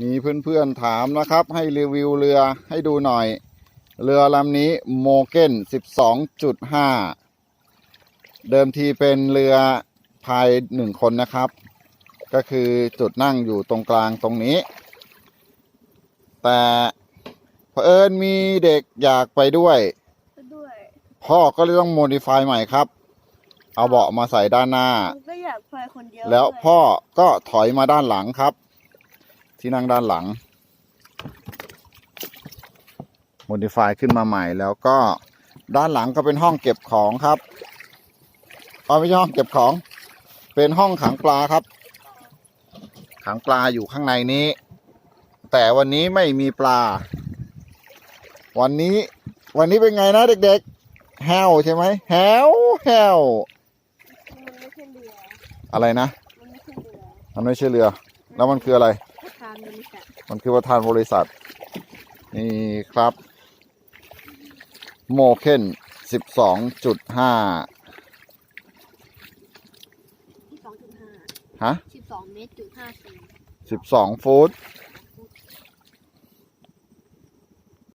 มีเพื่อนๆถามนะครับ ให้รีวิวเรือให้ดูหน่อย เรือลำนี้โมเกน12.5 เดิมทีเป็นเรือพายหนึ่งคนนะครับ ก็คือจุดนั่งอยู่ตรงกลางตรงนี้ แต่เผอิญมีเด็กอยากไปด้วยก็ด้วยพ่อก็เลยต้องโมดิฟายใหม่ครับ เอาเบาะมาใส่ด้านหน้าผมก็อยากพายคนเดียวแล้วด้วยพ่อก็ถอยมาด้านหลังครับ ที่นั่งด้านหลังโมดิฟายขึ้นมาใหม่แล้วก็ด้านหลังก็เป็นห้องเก็บของครับเอาไม่ใช่ห้องเก็บของ เป็นห้องขังปลาครับ ขังปลาอยู่ข้างในนี้ แต่วันนี้ไม่มีปลา วันนี้ วันนี้เป็นไงนะเด็กๆแฮวใช่ไหมแฮวแฮวมันไม่ใช่เรืออะไรนะมันไม่ใช่เรือมันไม่ใช่เรือ แล้วมันคืออะไร มันคือประธานบริษัท นี่ครับโมเคนสิบสองจุดห้าที่สองจุดห้าฮะสิบสองเมตรจุดห้าสี่สิบสองฟุต